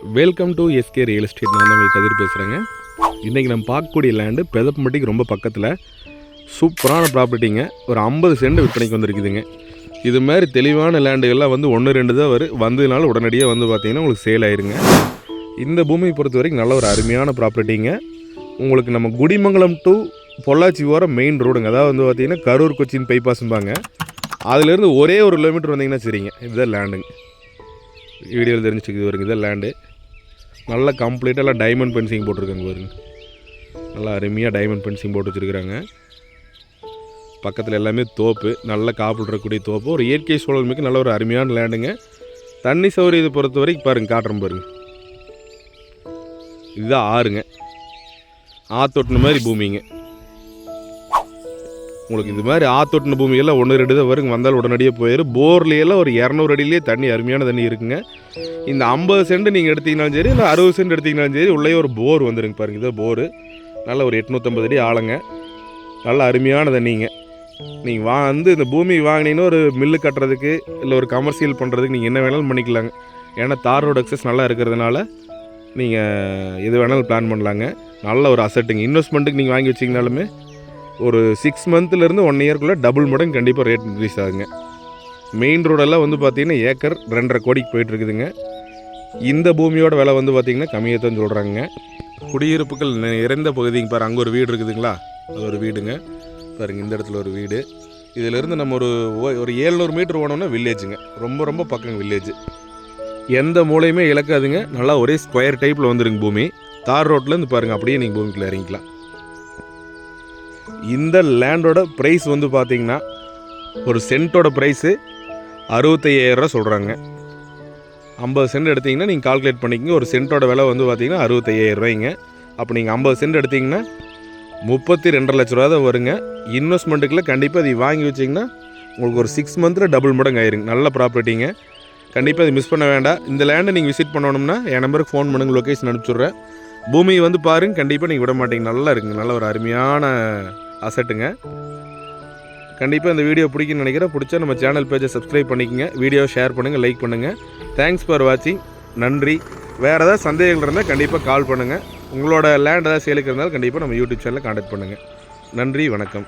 Welcome to SK real estate நான் உங்களுக்கு கதிர் பேசுகிறேங்க இன்றைக்கி நம்ம பார்க்கக்கூடிய லேண்டு பெதப்பம்பட்டிக்கு ரொம்ப பக்கத்தில் சூப்பரான ப்ராப்பர்ட்டிங்க. ஒரு ஐம்பது சென்ட் விற்பனைக்கு வந்திருக்குதுங்க. இது மாதிரி தெளிவான லேண்டுகள்லாம் வந்து ஒன்று ரெண்டு தான் வரும் வந்ததுனால உடனடியாக வந்து பார்த்தீங்கன்னா உங்களுக்கு சேல் ஆயிருங்க. இந்த பூமியை பொறுத்த வரைக்கும் நல்ல ஒரு அருமையான ப்ராப்பர்ட்டிங்க. உங்களுக்கு நம்ம குடிமங்கலம் டு பொள்ளாச்சி ஓர மெயின் ரோடுங்க அதாவது வந்து பார்த்தீங்கன்னா கரூர் கொச்சின் பைபாஸ்ம்பாங்க அதுலேருந்து ஒரே ஒரு கிலோமீட்டர் வந்தீங்கன்னா சரிங்க. இதுதான் லேண்டுங்க வீடியோவில் தெரிஞ்சுக்குது வரைக்கும் இதான் லேண்டு நல்லா கம்ப்ளீட்டாக எல்லாம் டைமண்ட் பென்சிங் போட்டிருக்காங்க பாருங்க. நல்லா அருமையாக டைமண்ட் பென்சிங் போட்டு வச்சுருக்குறாங்க. பக்கத்தில் எல்லாமே தோப்பு நல்ல காப்பிடக்கூடிய தோப்பு. ஒரு இயற்கை சூழல் மிக்க நல்ல ஒரு அருமையான லேண்டுங்க தண்ணி சௌகரியத்தை பொறுத்த வரைக்கும் பாருங்க காட்டுறோம் பாருங்க. இதுதான் ஆறுங்க. ஆத்தொட்டின மாதிரி பூமிங்க. உங்களுக்கு இது மாதிரி ஆத்தொட்டின பூமியெல்லாம் ஒன்று ரெண்டு தான் வருங்க வந்தால் உடனடியாக போயிடும் போர்லையெல்லாம் ஒரு இரநூறு அடியிலேயே தண்ணி அருமையான தண்ணி இருக்குங்க. இந்த ஐம்பது சென்ட் நீங்கள் எடுத்தீங்கனாலும் சரி இல்லை அறுபது சென்ட் எடுத்தீங்கனாலும் சரி உள்ளே ஒரு போர் வந்துருங்க பாருங்க. இதோ போரு. நல்ல ஒரு எட்நூற்றம்பது அடி ஆளுங்க நல்ல அருமையான தண்ணிங்க. நீங்கள் வா வந்து இந்த பூமி வாங்கினீங்கன்னா ஒரு மில்லு கட்டுறதுக்கு இல்லை ஒரு கமர்ஷியல் பண்ணுறதுக்கு நீங்கள் என்ன வேணாலும் பண்ணிக்கலாங்க. ஏன்னா தார் ரோடு அக்சஸ் நல்லா இருக்கிறதுனால நீங்கள் எது வேணாலும் பிளான் பண்ணலாங்க. நல்ல ஒரு அசட்டுங்க இன்வெஸ்ட்மெண்ட்டுக்கு நீங்கள் வாங்கி வச்சிங்கனாலுமே ஒரு சிக்ஸ் மந்த்லேருந்து ஒன் இயர்க்குள்ளே டபுள் மடங்கு கண்டிப்பாக ரேட் இன்க்ரீஸ் ஆகுங்க. மெயின் ரோடெல்லாம் வந்து பார்த்திங்கன்னா ஏக்கர் ரெண்டரை கோடிக்கு போயிட்டுருக்குதுங்க இந்த பூமியோட விலை வந்து பார்த்தீங்கன்னா கம்மியாக தான் சொல்கிறாங்க குடியிருப்புகள் நிறைந்த பகுதிங்க பாரு அங்கே ஒரு வீடு இருக்குதுங்களா? அது ஒரு வீடுங்க. பாருங்கள் இந்த இடத்துல ஒரு வீடு. இதிலேருந்து நம்ம ஒரு ஓ- ஒரு ஏழ்நூறு மீட்டர் ஓனோன்னா வில்லேஜுங்க ரொம்ப ரொம்ப பக்கம் வில்லேஜ் எந்த மூலையுமே இழக்காதுங்க. நல்லா ஒரே ஸ்கொயர் டைப்பில் வந்துருங்க பூமி. தார் ரோட்லேருந்து பாருங்கள் அப்படியே நீங்கள் பூமிக்குள்ளே இறங்கிக்கலாம். இந்த லேண்டோட ப்ரைஸ் வந்து பார்த்தீங்கன்னா ஒரு சென்ட்டோட ப்ரைஸு அறுபத்தையாயிரரூவா சொல்கிறாங்க ஐம்பது சென்ட் எடுத்தீங்கன்னா நீங்கள் கால்குலேட் பண்ணிக்கங்க. ஒரு சென்ட்டோட விலை வந்து பார்த்தீங்கன்னா அறுபத்தையாயிரம் ரூபாய்ங்க. அப்போ நீங்கள் ஐம்பது சென்ட் எடுத்தீங்கன்னா முப்பத்தி ரெண்டரை லட்ச ரூபா தான் வருங்க. இன்வெஸ்ட்மெண்ட்டுக்குள்ள கண்டிப்பாக அதை வாங்கி வச்சிங்கன்னா உங்களுக்கு ஒரு சிக்ஸ் மந்தில் டபுள் மடங்கு ஆயிருங்க. நல்ல ப்ராப்பர்ட்டிங்க கண்டிப்பாக அதை மிஸ் பண்ண வேண்டாம். இந்த லேண்டை நீங்கள் விசிட் பண்ணணும்னா என் நம்பருக்கு ஃபோன் பண்ணுங்க லொக்கேஷன் அனுப்பிச்சுட்றேன் பூமியை வந்து பாருங்க கண்டிப்பாக நீங்கள் விட மாட்டீங்க. நல்லா இருக்குங்க நல்ல ஒரு அருமையான அசட்டுங்க. கண்டிப்பாக இந்த வீடியோ பிடிக்குன்னு நினைக்கிறேன். பிடிச்சா நம்ம சேனல் பேஜை சப்ஸ்கிரைப் பண்ணிக்கங்க. வீடியோ ஷேர் பண்ணுங்கள் லைக் பண்ணுங்கள் தேங்க்ஸ் ஃபார் வாட்சிங் நன்றி. வேறு ஏதாவது சந்தேகங்கள் இருந்தால் கண்டிப்பாக கால் பண்ணுங்கள் உங்களோட லேண்ட் ஏதாவது சேலுக்கு இருந்தாலும் கண்டிப்பாக நம்ம யூடியூப் சேனலில் காண்டாக்ட் பண்ணுங்கள் நன்றி வணக்கம்.